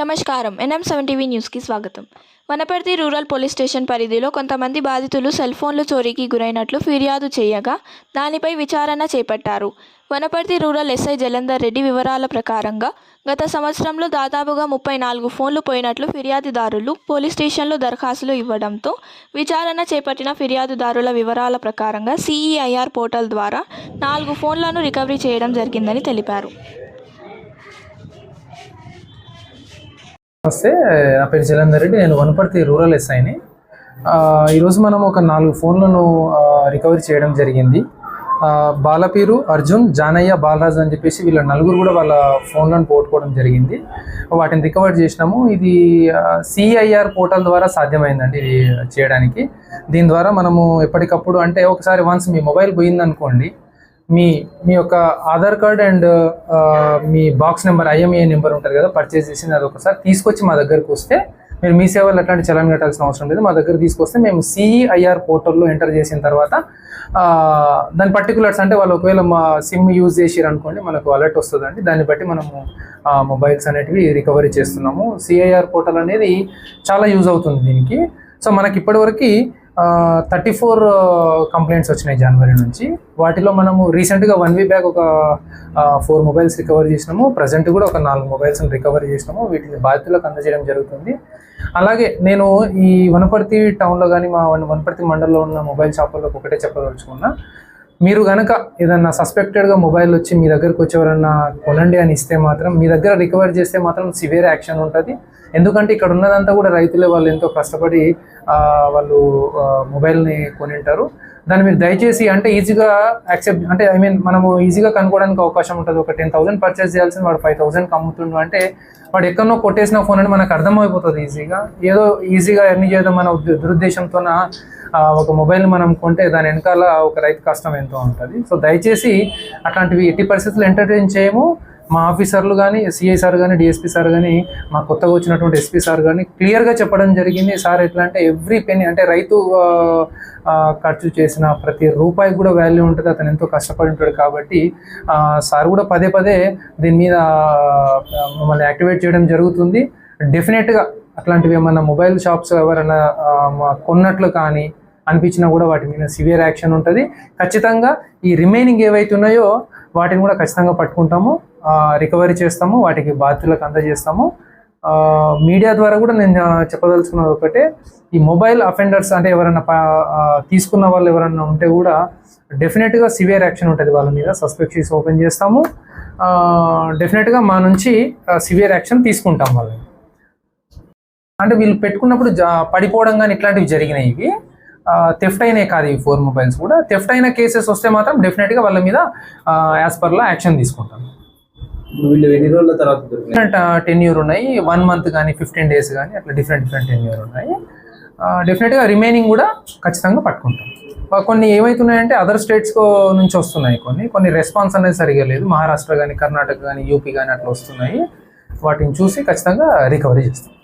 నమస్కారం. NM seven TV న్యూస్కి స్వాగతం. వనపర్తి రూరల్ పోలీస్ స్టేషన్ పరిధిలో కొంతమంది బాధితులు సెల్ ఫోన్లు చోరీకి గురైనట్లు ఫిర్యాదు చేయగా దానిపై విచారణ చేపట్టారు. వనపర్తి రూరల్ ఎస్ఐ జలంధర్ రెడ్డి వివరాల ప్రకారంగా గత సంవత్సరంలో దాదాపుగా ముప్పై నాలుగు ఫోన్లు పోయినట్లు ఫిర్యాదుదారులు పోలీస్ స్టేషన్లో దరఖాస్తులు ఇవ్వడంతో విచారణ చేపట్టిన ఫిర్యాదుదారుల వివరాల ప్రకారంగా సిఈఐఆర్ పోర్టల్ ద్వారా నాలుగు ఫోన్లను రికవరీ చేయడం జరిగిందని తెలిపారు. నమస్తే నా పేరు జలంధర్ రెడ్డి నేను వనపర్తి రూరల్ ఎస్ఐని ఈరోజు మనం ఒక నాలుగు ఫోన్లను రికవరీ చేయడం జరిగింది. బాలపీరు అర్జున్ జానయ్య బాలరాజు అని చెప్పేసి వీళ్ళ నలుగురు కూడా వాళ్ళ ఫోన్లను పోగొట్టుకోవడం జరిగింది. వాటిని రికవర్ చేసినాము. ఇది సిఐఆర్ పోర్టల్ ద్వారా సాధ్యమైందండి ఇది చేయడానికి. దీని ద్వారా మనము ఎప్పటికప్పుడు అంటే ఒకసారి వన్స్ మీ మొబైల్ పోయిందనుకోండి మీ మీ యొక్క ఆధార్ కార్డ్ అండ్ మీ బాక్స్ నెంబర్ ఐఎంఏ నెంబర్ ఉంటుంది కదా పర్చేస్ చేసింది అది ఒకసారి తీసుకొచ్చి మా దగ్గరకు వస్తే మీరు మీ సేవలు ఎట్లాంటి చలాన్ కట్టాల్సిన అవసరం లేదు. మా దగ్గర తీసుకొస్తే మేము సిఈఐఆర్ పోర్టల్లో ఎంటర్ చేసిన తర్వాత దాని పర్టికులర్స్ అంటే వాళ్ళు ఒకవేళ మా సిమ్ యూజ్ చేసిరు అనుకోండి మనకు అలర్ట్ వస్తుందండి. దాన్ని బట్టి మనము మొబైల్స్ అనేటివి రికవరీ చేస్తున్నాము. సిఐఆర్ పోర్టల్ అనేది చాలా యూజ్ అవుతుంది దీనికి. సో మనకి ఇప్పటివరకు థర్టీ ఫోర్ కంప్లైంట్స్ వచ్చినాయి జనవరి నుంచి. వాటిలో మనము రీసెంట్గా వన్ వీక్ బ్యాక్ ఒక ఫోర్ మొబైల్స్ రికవర్ చేసినాము. ప్రజెంట్ కూడా ఒక నాలుగు మొబైల్స్ని రికవర్ చేసినాము. వీటిని బాధితులకు అందజేయడం జరుగుతుంది. అలాగే నేను ఈ వనపర్తి టౌన్లో కానీ మా వనపర్తి మండలంలో ఉన్న మొబైల్ షాపులకు ఒకటే చెప్పదలుచుకున్నా. మీరు కనుక ఏదన్నా సస్పెక్టెడ్గా మొబైల్ వచ్చి మీ దగ్గరకు వచ్చి ఎవరన్నా కొనండి అని ఇస్తే మాత్రం మీ దగ్గర రికవర్ చేస్తే మాత్రం సివియర్ యాక్షన్ ఉంటుంది. ఎందుకంటే ఇక్కడ ఉన్నదంతా కూడా రైతులే వాళ్ళు ఎంతో కష్టపడి వాళ్ళు మొబైల్ని కొనింటారు. దాన్ని మీరు దయచేసి అంటే ఈజీగా యాక్సెప్ట్ అంటే ఐ మీన్ మనము ఈజీగా కనుక్కోవడానికి అవకాశం ఉంటుంది. ఒక టెన్ థౌసండ్ పర్చేస్ చేయాల్సింది వాడు ఫైవ్ థౌసండ్కి అమ్ముతుండు అంటే వాడు ఎక్కడో కొట్టేసిన ఫోన్ అని మనకు అర్థమైపోతుంది ఈజీగా. ఏదో ఈజీగా ఎర్నీ చేద్దాం మన దురుద్దేశంతోన ఒక మొబైల్ మనం కొంటే దాని వెనకాల ఒక రైతు కష్టం ఎంతో ఉంటుంది. సో దయచేసి అట్లాంటివి ఎట్టి పరిస్థితులు ఎంటర్టైన్ చేయము. మా ఆఫీసర్లు కానీ సిఐ సార్ కానీ డిఎస్పీ సార్ కానీ మా కొత్తగా వచ్చినటువంటి ఎస్పీ సార్ కానీ క్లియర్గా చెప్పడం జరిగింది. సార్ ఎట్లా అంటే ఎవ్రీ పెన్ అంటే రైతు ఖర్చు చేసిన ప్రతి రూపాయికి కూడా వాల్యూ ఉంటుంది. అతను ఎంతో కష్టపడి ఉంటాడు కాబట్టి సార్ కూడా పదే పదే దీని మీద మమ్మల్ని యాక్టివేట్ చేయడం జరుగుతుంది. డెఫినెట్గా అట్లాంటివి ఏమన్నా మొబైల్ షాప్స్ ఎవరైనా కొన్నట్లు కానీ అనిపించినా కూడా వాటి మీద సివియర్ యాక్షన్ ఉంటుంది. ఖచ్చితంగా ఈ రిమైనింగ్ ఏవైతే ఉన్నాయో వాటిని కూడా ఖచ్చితంగా పట్టుకుంటాము. రికవరీ చేస్తాము వాటికి బాధ్యులకు అందజేస్తాము. మీడియా ద్వారా కూడా నేను చెప్పదలుచుకున్నది ఒకటే ఈ మొబైల్ అఫెండర్స్ అంటే ఎవరైనా తీసుకున్న వాళ్ళు ఎవరైనా ఉంటే కూడా డెఫినెట్గా సివియర్ యాక్షన్ ఉంటుంది వాళ్ళ మీద. సస్పెక్ట్ ఓపెన్ చేస్తాము. డెఫినెట్గా మా నుంచి సివియర్ యాక్షన్ తీసుకుంటాం వాళ్ళని. అంటే వీళ్ళు పెట్టుకున్నప్పుడు జా- పడిపోవడం కానీ ఇట్లాంటివి జరిగినాయి ఇవి. థెఫ్ట్ అయినాయి కాదు ఈ ఫోర్ మొబైల్స్ కూడా. థెఫ్ట్ అయిన కేసెస్ వస్తే మాత్రం డెఫినెట్గా వాళ్ళ మీద యాజ్ పర్లా యాక్షన్ తీసుకుంటాం వీళ్ళు ఎన్ని రోజుల తర్వాత డిఫరెంట్ టెన్యూర్ ఉన్నాయి. వన్ మంత్ కానీ ఫిఫ్టీన్ డేస్ కానీ అట్లా డిఫరెంట్ డిఫరెంట్ టెన్యూర్ ఉన్నాయి. డెఫినెట్గా రిమైనింగ్ కూడా ఖచ్చితంగా పట్టుకుంటాం కొన్ని ఏమవుతున్నాయంటే అదర్ స్టేట్స్ నుంచి వస్తున్నాయి కొన్ని. కొన్ని రెస్పాన్స్ అనేది సరిగా లేదు. మహారాష్ట్ర కానీ కర్ణాటక కానీ యూపీ కానీ అట్లా వస్తున్నాయి. వాటిని చూసి ఖచ్చితంగా రికవరీ చేస్తాం